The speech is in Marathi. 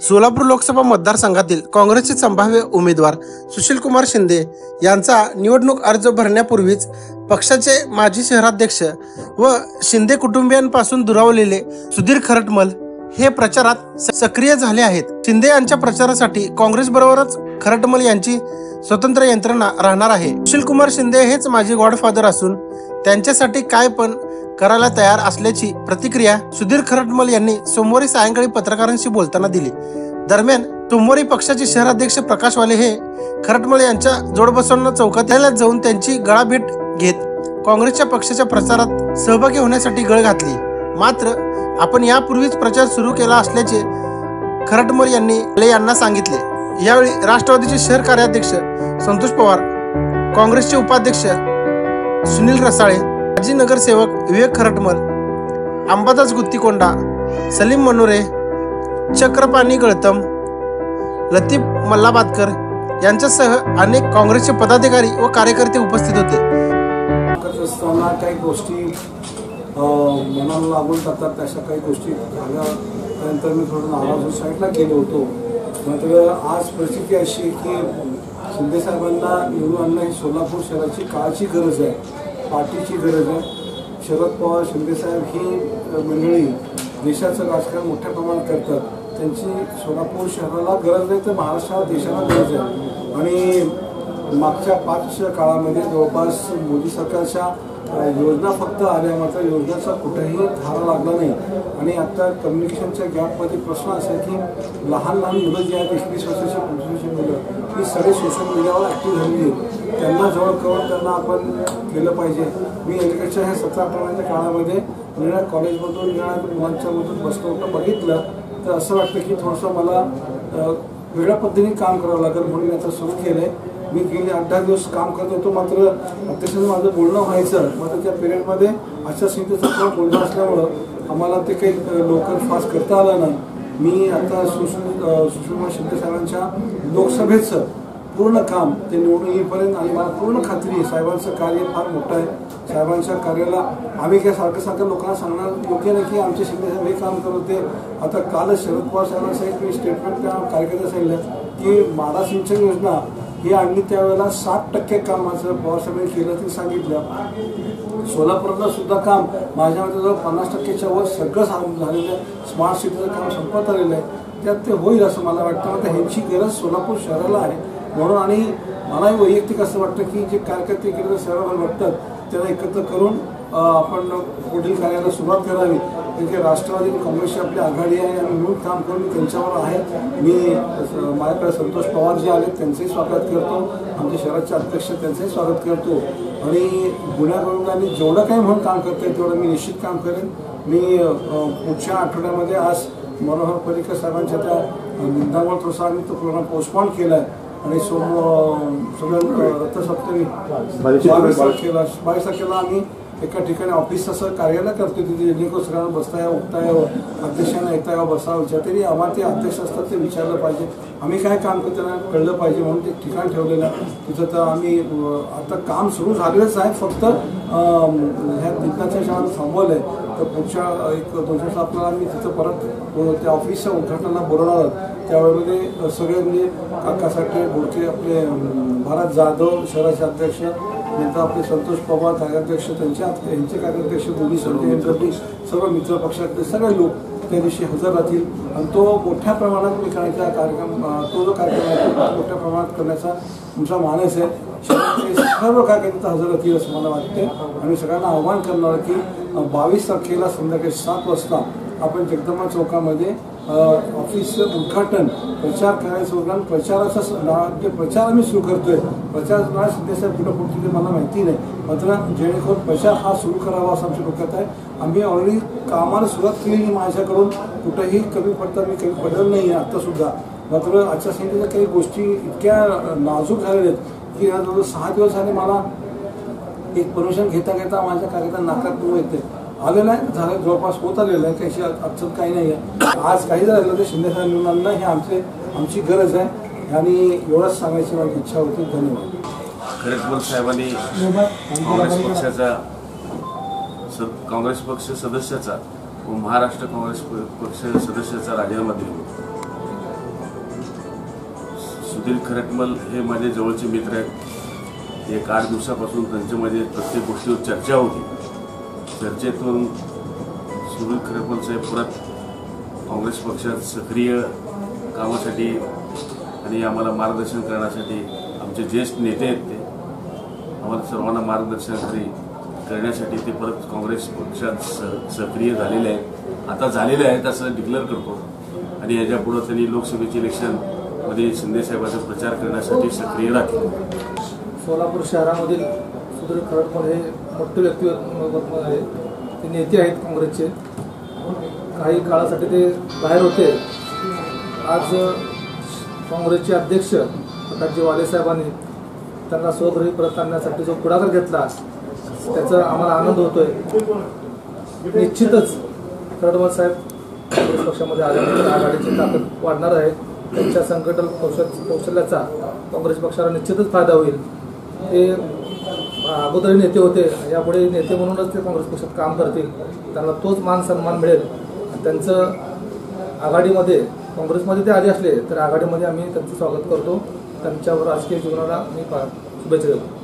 सोलापूर लोकसभा मतदारसंघातील काँग्रेसचे संभाव्य उमेदवार सुशीलकुमार शिंदे यांचा निवडणूक अर्ज भरण्यापूर्वीच पक्षाचे माजी शहराध्यक्ष व शिंदे कुटुंबियांपासून दुरावलेले सुधीर खरटमल हे प्रचारात सक्रिय झाले आहेत. शिंदे यांच्या प्रचारासाठी काँग्रेस बरोबरच खरटमल यांची स्वतंत्र यंत्रणा राहणार आहे. सुशीलकुमार शिंदे हेच माझे गॉडफादर असून त्यांच्यासाठी काय पण करायला तयार असल्याची प्रतिक्रिया सुधीर खरटमल यांनी सोमवारी सायंकाळी पत्रकारांशी बोलताना दिली. दरम्यान सोमवारी पक्षाचे शहराध्यक्ष प्रकाश वाले हे खरटमल यांच्या जोडबसवणं चौकात जाऊन त्यांची गळाभेट घेत काँग्रेसच्या पक्षाच्या प्रचारात सहभागी होण्यासाठी गळ घातली. मात्र आपण यापूर्वीच प्रचार सुरू केला असल्याचे खरटमल यांनी ले यांना सांगितले. यावेळी राष्ट्रवादीचे शहर कार्याध्यक्ष संतोष पवार काँग्रेसचे उपाध्यक्ष सुनील रसाळे माजी नगरसेवक विवेक खरटमल अंबादास गुत्तीकोंडा सलीम मनोरे चक्रपाणी गळतम लतीफ मल्लाबादकर यांच्यासह अनेक काँग्रेसचे पदाधिकारी व कार्यकर्ते उपस्थित होते. करत असताना काही गोष्टी मनाला लागून जातात अशा काही गोष्टी झाल्या मी थोडं नाराज साईडला गेलो होतो. मात्र आज परिस्थिती अशी की शिंदेसाहेबांना निवडून आणणं ही सोलापूर शहराची काळाची गरज आहे. पार्टीची गरज आहे. शरद पवार शिंदेसाहेब ही मंडळी देशाचं राजकारण मोठ्या प्रमाणात करतात. त्यांची सोलापूर शहराला गरज नाही तर महाराष्ट्राला देशाला गरज आहे. आणि मागच्या पाच काळामध्ये जवळपास मोदी सरकारच्या योजना फक्त आल्या मात्र योजनेचा कुठेही धारा लागला नाही. आणि आता कम्युनिकेशनच्या गॅपमध्ये प्रश्न असा आहे की लहान लहान मुलं जी आहेत एकवीस वर्षाची पंचवीस वर्षाची मुलं ती सगळे सोशल मीडियावर ॲक्टिव्ह झालेली त्यांना जवळ करून त्यांना आपण केलं पाहिजे. मी अलीकडच्या ह्या सतरा अठराच्या काळामध्ये निळ्या कॉलेजमधून निळ्या मुलांच्यामधून बसलो होतं बघितलं. तर असं वाटतं की थोडंसं मला वेगळ्या पद्धतीने काम करावं लागेल म्हणून मी आता सुरू केलं आहे मी गेले आठ दहा दिवस काम करत होतो मात्र अध्यक्षांनी माझं बोलणं व्हायचं. मात्र त्या पिरियडमध्ये अशा संहितेचं बोलणं असल्यामुळं आम्हाला ते काही लोकल लवकर फास्ट करता आलं नाही. मी आता सुशील सुशीलकुमार शिंदे साहेबांच्या लोकसभेचं पूर्ण काम ते निवडून येईपर्यंत आणि मला पूर्ण खात्री आहे साहेबांचं कार्य फार मोठं आहे. साहेबांच्या कार्याला आम्ही काय सारखं सारखं लोकांना सांगणार योग्य नाही की आमचे शिंदे साहेब हे काम करत होते. आता कालच शरद पवार साहेबांना सांगितलं मी स्टेटमेंट त्या कार्यकर्त्या सांगितलं की माडा सिंचन योजना हे आम्ही त्यावेळेला साठ टक्के काम माझं पवार केलं ते सांगितलं. सोलापूरला सुद्धा काम माझ्या मते जवळ पन्नास टक्केच्या वर सगळं झालेलं आहे. स्मार्ट सिटीचं काम संपत आलेलं आहे. त्यात ते होईल असं मला वाटतं. आता ह्यांची गरज सोलापूर शहराला आहे. म्हणून आणि मलाही वैयक्तिक असं वाटतं की जे कार्यकर्ते इकडे शहरावर वाटतात त्यांना एकत्र करून आपण पुढील कार्याला सुरुवात करावी. की राष्ट्रवादी आणि काँग्रेसची आपली आघाडी आहे आणि मिळून काम करून मी त्यांच्यावर आहे. मी माझ्याकडे संतोष पवार जे आले त्यांचंही स्वागत करतो. आमचे शहराचे अध्यक्ष त्यांचंही स्वागत करतो. आणि गुन्ह्यागोविंदांनी जेवढं काही म्हणून काम करता येईल तेवढं मी निश्चित काम करेन. मी पुढच्या आठवड्यामध्ये आज मनोहर पर्रिकर साहेबांच्या त्या निंदावळ प्रसादाने तो प्रोग्राम पोस्टपॉन केला आहे आणि सोम सगळं रथसप्तमी बावीस तारखेला बावीस तारखेला आम्ही. एका ठिकाणी ऑफिस असं कार्यालय करतो तिथे जेणेकरून सगळ्यांना बसता यावं उठता यावं अध्यक्षांना येता यावं बसावं. विचार तरी आम्हाला ते अध्यक्ष असतात ते विचारलं पाहिजे. आम्ही काय काम करतो त्यांना कळलं पाहिजे म्हणून ते ठिकाण ठेवलेलं तिथं तर आम्ही आता काम सुरू झालेलंच आहे. फक्त ह्या तिथनाच्या शाळा थांबवलं आहे तर पुढच्या एक दोन दिवस आपल्याला आम्ही तिथं परत त्या ऑफिसच्या उद्घाटनाला बोलवणार आहोत. त्यावेळेमध्ये सगळे म्हणजे काकासाठी बोडके आपले भारत जाधव शहराचे अध्यक्ष नंतर आपले संतोष पवार कार्याध्यक्ष त्यांचे यांचे कार्याध्यक्ष दोन्ही सर्व यांच्यापैकी सर्व मित्र पक्षातले सगळे लोक त्या दिवशी हजर राहतील. आणि तो मोठ्या प्रमाणात मी करायचा कार्यक्रम तो जो कार्यक्रम आहे तो मोठ्या प्रमाणात करण्याचा तुमचा मानस आहे. सर्व कार्यकर्ते हजर राहतील असं मला वाटते आणि सगळ्यांना आव्हान करणार की बावीस तारखेला संध्याकाळी सात वाजता आपण जगदंबा चौकामध्ये ऑफिसचं उद्घाटन प्रचार करायचं उद्घाटन प्रचाराचा ते प्रचार आम्ही सुरू करतोय. प्रचार ना सध्या कुठं पुढची ते मला माहिती नाही. मात्र जेणेकरून प्रचार हा सुरू करावा असं आमच्या डोक्यात आहे. आम्ही ऑलरेडी कामाला सुरुवात केलेली माझ्याकडून. कुठंही कमी पडता मी कमी पडलेलं नाही आहे आत्तासुद्धा मात्र आचारसंहितेच्या काही गोष्टी इतक्या नाजूक झालेल्या आहेत की या जवळ सहा दिवस झाले मला एक परमिशन घेता घेता माझ्या कार्यक्रम नाकात येते आलेलं आहे झालं जवळपास होत आलेलं आहे काही अडचण काही नाही आहे. आज काही झालं ते शिंदे साहेब हे आमचे आमची गरज आहे. आणि एवढंच सांगायची माझी इच्छा होती धन्यवाद. खरेटमल साहेबांनी काँग्रेस पक्षाचा स- काँग्रेस पक्ष सदस्याचा व महाराष्ट्र काँग्रेस पक्ष सदस्याचा राजीनामा दिला. सुधीर खरटमल हे माझे जवळचे मित्र आहेत. एक आठ दिवसापासून त्यांच्यामध्ये प्रत्येक गोष्टीवर चर्चा होती. चर्चेतून सुनील खरेपल साहेब परत काँग्रेस पक्षात सक्रिय कामासाठी आणि आम्हाला मार्गदर्शन करण्यासाठी आमचे ज्येष्ठ नेते आहेत ते. आम्हाला सर्वांना मार्गदर्शनासाठी करण्यासाठी ते परत काँग्रेस पक्षात स सक्रिय झालेले आहेत. आता झालेले आहेत असं डिक्लेअर करतो. आणि याच्या पुढं त्यांनी लोकसभेचे इलेक्शनमध्ये शिंदेसाहेबांचा प्रचार करण्यासाठी सक्रिय राखले सोलापूर शहरामधील सुधीर खरडपल हे मोठे व्यक्तिमत्व आहे. ते नेते आहेत काँग्रेसचे. काही काळासाठी ते बाहेर होते. आज काँग्रेसचे अध्यक्ष प्रकाशजी वाडेसाहेबांनी त्यांना स्वगृही परत आणण्यासाठी जो पुढाकार घेतला त्याचा आम्हाला आनंद होतोय. निश्चितच खरडमल साहेब काँग्रेस पक्षामध्ये आल्यानंतर आघाडीची ताकद वाढणार आहे. त्यांच्या संघटन कौशल कौशल्याचा काँग्रेस पक्षाला निश्चितच फायदा होईल. ते अगोदर नेते होते. यापुढे नेते म्हणूनच ते काँग्रेस पक्षात काम करतील. त्यांना तोच मान सन्मान मिळेल. आणि त्यांचं आघाडीमध्ये काँग्रेसमध्ये ते आले असले तर आघाडीमध्ये आम्ही त्यांचं स्वागत करतो. त्यांच्यावर राजकीय जीवनाला मी शुभेच्छा देतो.